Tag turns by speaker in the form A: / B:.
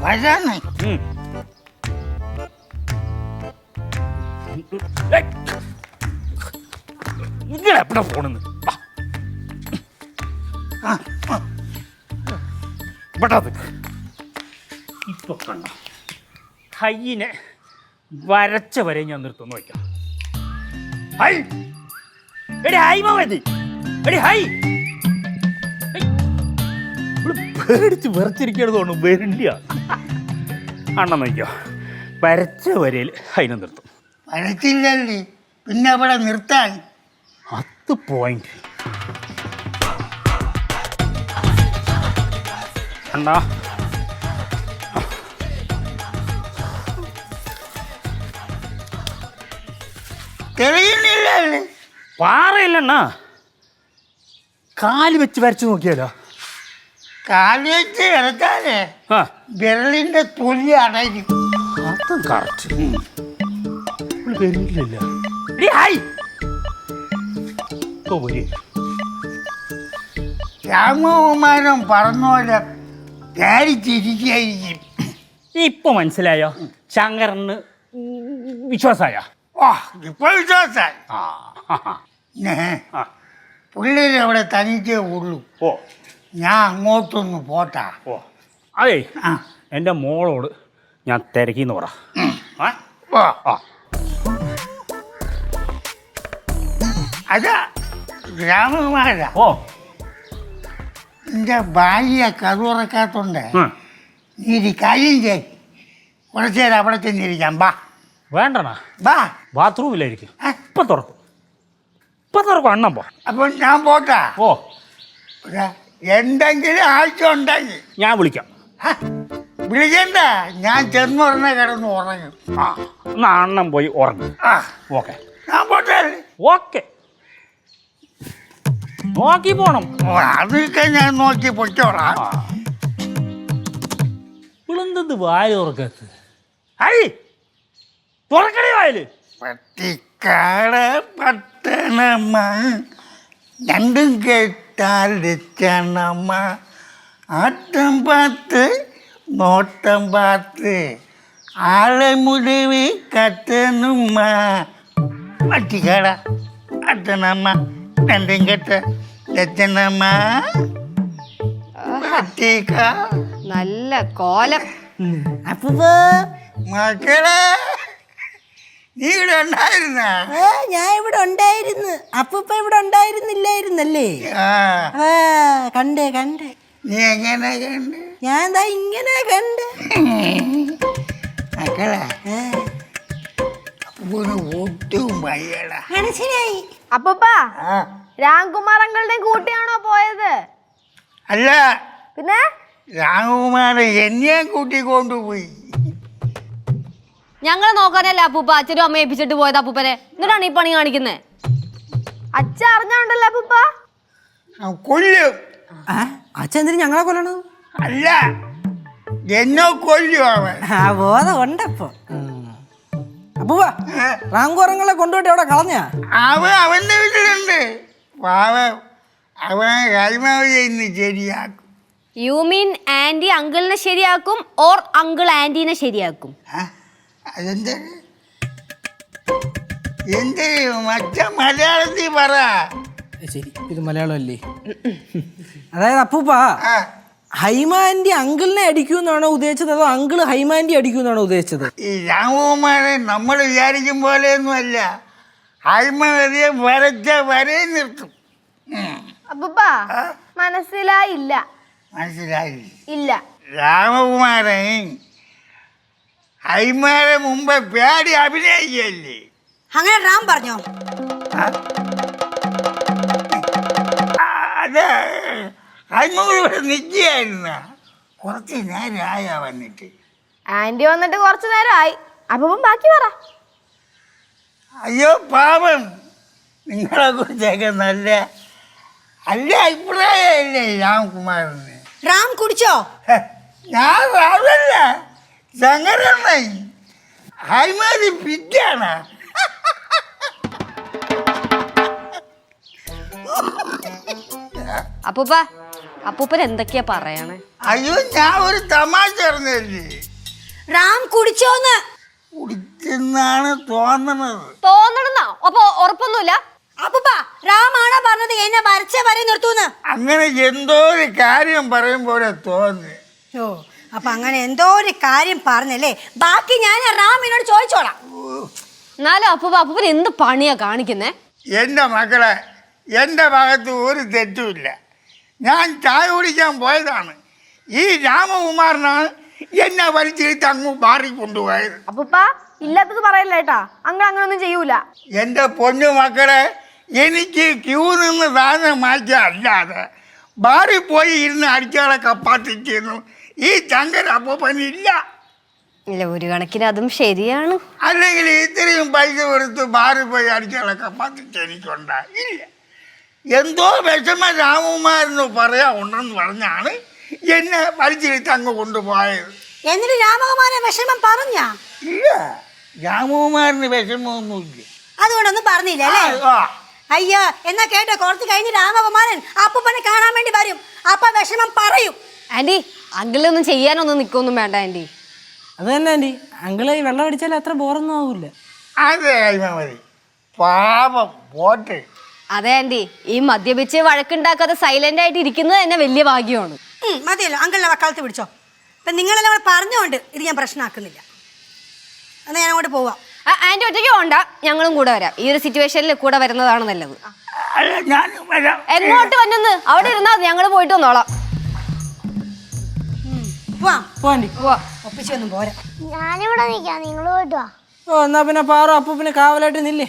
A: വരാന്ന്.
B: ഇങ്ങനെ. ഇപ്പൊ കണ്ട? കയ്യിനെ വരച്ച വരെ ഞാൻ നിർത്തുന്നു വയ്ക്കാം. ഹൈ. എടി ഹൈ മാവതി എടി ഹൈ. പേടിച്ച് തോന്നുന്നു വരില്ല അണ്ണൻ നോക്കിയോ? വരച്ച വരയിൽ അതിനെ നിർത്തും.
A: വരച്ചില്ലല്ലേ പിന്നെ അവിടെ നിർത്താൻ.
B: അത് പോയിന്റ് അണ്ണാ.
A: തെളിയുന്നില്ല
B: പാറയില്ലണ്ണ. കാൽ വെച്ച് വരച്ചു നോക്കിയാലോ.
A: കാൽ വെച്ച് കിടത്താലേ
B: ആ.
A: വിരലിന്റെ തൊലി അടയും
B: അതും കറക്റ്റ് വരില്ല എടി ഹായ്. ഇപ്പൊ വരും.
A: രാമകുമാരൻ പറഞ്ഞ പോലെ ധ്യാനിച്ചിരിക്കുകയായിരിക്കും
B: ഇപ്പൊ മനസ്സിലായോ? ശങ്കരന് വിശ്വാസായ?
A: ഓ ഇപ്പൊ വിശ്വാസായി.
B: ആ.
A: പിന്നെ
B: ആ.
A: പിള്ളേര് അവിടെ തനിച്ചേ ഉള്ളൂ.
B: ഓ.
A: ഞാൻ അങ്ങോട്ടൊന്ന് പോട്ടാ.
B: ഓ. അതെ.
A: ആ.
B: എന്റെ മോളോട് ഞാൻ തിരക്കിന്ന് പറ. ആ? ആ.
A: അതാ രാമകുമാര
B: ഓ.
A: നിന്റെ ഭാര്യ കതുറക്കാത്തോണ്ട്
B: ഉം.
A: നീ ഒരു കാര്യം ചെയ്. കുറച്ചു നേരം അവിടെ ചെന്നിരിക്കാം ബാ
B: വേണ്ടണ?
A: ബാ
B: ബാത്റൂമിലായിരിക്കും.
A: ആ,
B: ഇപ്പൊ തുറക്കും. ഇപ്പൊ തുറക്കും. അണ്ണം പോ.
A: അപ്പൊ ഞാൻ പോട്ടാ.
B: ഓ.
A: ഒരു. എന്തെങ്കിലും ആവശ്യം ഉണ്ടെങ്കിൽ.
B: ഞാൻ വിളിക്കാം.
A: ഹ, വിളിക്കണ്ട. ഞാൻ ചെന്നുടനെ കിടന്ന് ഉറങ്ങും.
B: ആ എന്നാ അണ്ണൻ പോയി ഉറങ്ങും.
A: ആ.
B: ഓക്കെ.
A: ഞാൻ പോട്ടെ.
B: ഓക്കെ. നോക്കി പോണം.
A: ഓ, അതൊക്കെ ഞാൻ നോക്കി പൊയ്ക്കോളാം.
B: ഇളന്തത് വായ തുറക്കത്ത് ഐ തുറക്കണേ വായൽ.
A: പട്ടിക്കാട് പട്ടണമ്മ രണ്ടും കേട്ടാൽ രക്ഷണമ്മ ആട്ടം പാത്ത് നോട്ടം പാത്ത്. ആളെ മുടിവ് കത്തനുമ്മ പട്ടിക്കാട അട്ടനമ്മ രണ്ടും കേട്ട പട്ടിക്ക.
C: നല്ല കോലം.
D: അപ്പൂപ്പ
A: മക്കളെ ഇവിടെ ഉണ്ടായിരുന്ന?
D: ആ ഞാൻ ഇവിടെ ഉണ്ടായിരുന്നു. അപ്പൂപ്പ ഇവിടെ ഉണ്ടായിരുന്നില്ലായിരുന്നല്ലേ?
A: ആ.
D: കണ്ടേ കണ്ടേ.
A: നീ എങ്ങനെ കണ്ട്?
D: ഞാൻ ദാ ഇങ്ങനെ കണ്ട്.
A: മക്കളെ
D: ആ,
A: അപ്പൂന് ഒട്ടും വയ്യടാ.
D: മനസ്സിലായി.
C: അപ്പൂപ്പ
A: ആ.
C: രാംകുമാർ അങ്കളുടെ കൂട്ടിയാണോ പോയത്?
A: അല്ല
C: പിന്നെ?
A: രാമകുമാരൻ എന്നെ കൂട്ടിക്കൊണ്ടുപോയി
C: ഞങ്ങൾ നോക്കാനല്ല അപ്പൂപ്പ? അച്ഛനും അമ്മ ഏൽപ്പിച്ചിട്ട് പോയത് അപ്പൂപ്പനെ. എന്നിട്ടാണ് ഈ പണി കാണിക്കുന്നത്? അച്ഛ അറിഞ്ഞോണ്ടല്ലോ അപ്പൂപ്പ?
A: അവൻ കൊല്ലും.
D: അച്ഛൻ എന്തിനു ഞങ്ങളെ കൊല്ലണത്?
A: അല്ല എന്നോ കൊല്ലും അവൻ.
D: ആ ബോധം ഉണ്ടപ്പോ. അപ്പൂപ്പ
A: ഏ,
D: റാങ്കുറങ്ങളെ കൊണ്ടുപോയിട്ട് അവിടെ കളഞ്ഞാ?
A: അവൻ അവന്റെ വീട്ടിലുണ്ട്. പാവം അവൻ കൈമാവ് ഇന്ന് ശരിയാക്കും.
C: യു മീൻ ആന്റി അങ്കിളിനെ ശരിയാക്കും ഓർ അങ്കിൾ ആന്റീനെ ശരിയാക്കും?
A: അതെന്താ? എന്ത്? മറ്റ മലയാളത്തിൽ പറ.
D: ശരി ഇത് മലയാളമല്ലേ? അതായത് അപ്പൂപ്പ
A: ആ.
D: ഹൈമാൻഡി അങ്കിളിനെ അടിക്കുമെന്നാണോ ഉദ്ദേശിച്ചത് അതോ അങ്കിൾ ഹൈമാൻഡി അടിക്കുമെന്നാണോ ഉദ്ദേശിച്ചത്?
A: ഈ രാമകുമാരൻ നമ്മൾ വിചാരിക്കും പോലെയൊന്നുമല്ല. ആത്മകഥയെ വരച്ച വരെ നിർത്തും. ഉം.
C: അപ്പൂപ്പ മനസ്സിലായില്ല.
A: മനസ്സിലായി
C: ഇല്ല.
A: രാമകുമാരൻ ഹൈമാരെ മുമ്പ് പേടി അഭിനയിക്കല്ലേ
D: അങ്ങനെ റാം പറഞ്ഞോ?
A: അതെ ഹൈമകൾ ഇവിടെ നിൽക്കുകയായിരുന്ന. കുറച്ച് നേരമായ വന്നിട്ട്.
C: ആന്റി വന്നിട്ട് കുറച്ചു നേരമായി. അപ്പം ബാക്കി പറ.
A: അയ്യോ പാപം നിങ്ങളെ കുറിച്ചൊക്കെ നല്ല നല്ല അഭിപ്രായമല്ലേ രാംകുമാറിന്?
D: റാം കുടിച്ചോ?
A: ഞാൻ രാവല്ല ശങ്കരണ്ണ ഹൈമാരി പിറ്റാണ്
C: അപ്പൂപ്പ അപ്പൂപ്പൻ എന്തൊക്കെയാ പറയണേ?
A: അയ്യോ ഞാൻ ഒരു തമാശ പറഞ്ഞല്ലേ
E: റാം കുടിച്ചോന്ന്.
A: കുടിച്ചെന്നാണ് തോന്നണത്.
C: തോന്നണെന്നാ? അപ്പൊ ഉറപ്പൊന്നുമില്ല.
E: അപ്പൂപ്പ റാമാണോ പറഞ്ഞത്? എന്നെ വരച്ച വരെ നിർത്തൂന്ന്.
A: അങ്ങനെ എന്തോ ഒരു കാര്യം പറയും പോലെ തോന്നി.
E: ഓ അപ്പൊ അങ്ങനെ എന്തോ ഒരു കാര്യം പറഞ്ഞല്ലേ? ബാക്കി ഞാൻ റാമിനോട് ചോദിച്ചോളാം.
C: എന്നാലും അപ്പൂപ്പ അപ്പൂപ്പൻ എന്ത് പണിയാ കാണിക്കുന്നേ?
A: എന്റെ മക്കളെ എന്റെ ഭാഗത്ത് ഒരു തെറ്റുമില്ല ഞാൻ ചായ കുടിക്കാൻ പോയതാണ്. ഈ രാമകുമാരനാണ് എന്നെ വലിച്ചിട്ട് അങ്ങ് മാറി കൊണ്ടുപോയത്
F: അപ്പൂപ്പ ഇല്ലാത്തത് പറയല്ല ഏട്ടാ. അങ്ങനെ അങ്ങനൊന്നും ചെയ്യൂല.
A: എന്റെ പൊന്നു മക്കളെ എനിക്ക് ക്യൂ നിന്ന് സാധനം മാറ്റിയ അല്ലാതെ ബാറിൽ പോയി ഇരുന്ന് അടിച്ചാളെ കപ്പാത്തിക്കുന്നു ഈ ചങ്കര അപ്പനില്ല
C: ഇല്ല. ഒരു കണക്കിന് അതും ശരിയാണ്.
A: അല്ലെങ്കിൽ ഇത്രയും പൈസ കൊടുത്ത് മാറി പോയി അടിച്ചാളെ കപ്പാത്തിച്ച് എനിക്കുണ്ടാ. ഇല്ല. എന്തോ വിഷമ രാമകുമാരെന്ന് പറയാ ഉണ്ടെന്ന് പറഞ്ഞാണ് എന്നെ വലിച്ചിരുത്തി അങ്ങ് കൊണ്ടുപോയത്.
E: എന്നിട്ട് രാമകുമാരൻ വിഷമം പറഞ്ഞ?
A: ഇല്ല. രാമകുമാരന് വിഷമമൊന്നുമില്ല.
E: അതുകൊണ്ടൊന്നും പറഞ്ഞില്ല അല്ലേ? അയ്യോ എന്നാ കേട്ടോ കുറച്ച് കഴിഞ്ഞ് രാമകുമാരൻ അപ്പൂപ്പനെ കാണാൻ വേണ്ടി വരും. അപ്പൊ വിഷമം പറയും.
C: ആന്റി അങ്കിളൊന്നും ചെയ്യാനൊന്നും നിൽക്കൊന്നും വേണ്ട ആന്റി
D: അത് തന്നെ ആന്റി. അങ്കിൾ ഈ വെള്ളം അടിച്ചാൽ അത്ര ബോറൊന്നും ആവൂല
A: അതെ കൈമാമതി പാപം പോട്ടെ.
C: അതെ ആന്റി ഈ മദ്യപിച്ച് വഴക്കുണ്ടാക്കാതെ സൈലന്റ് ആയിട്ട് ഇരിക്കുന്നത് തന്നെ വലിയ ഭാഗ്യമാണ്.
E: ഉം, മതിയല്ലോ. അങ്കിളിനെ വക്കാലത്ത് പിടിച്ചോ. അപ്പൊ നിങ്ങളെല്ലാം കൂടെ പറഞ്ഞുകൊണ്ട് ഇത് ഞാൻ പ്രശ്നമാക്കുന്നില്ല എന്നാ ഞാൻ അങ്ങോട്ട് പോവാം.
C: ആ, ആന്റി ഒറ്റയ്ക്ക് പോണ്ട ഞങ്ങളും കൂടെ വരാം. ഈ ഒരു സിറ്റുവേഷനിൽ കൂടെ വരുന്നതാണ് നല്ലത്.
A: അല്ല ഞാൻ വരാം.
C: എങ്ങോട്ട് വന്നെന്ന്? അവിടെ ഇരുന്നാ ഞങ്ങൾ ഞങ്ങൾ പോയിട്ട് വന്നോളാം.
E: ആന്റി
G: ഞാനിവിടെ നിൽക്കാം നിങ്ങൾ പോയിട്ട്
D: ഓ എന്നാ പിന്നെ പാറ അപ്പൂപ്പിന് കാവലായിട്ട് നില്ലേ.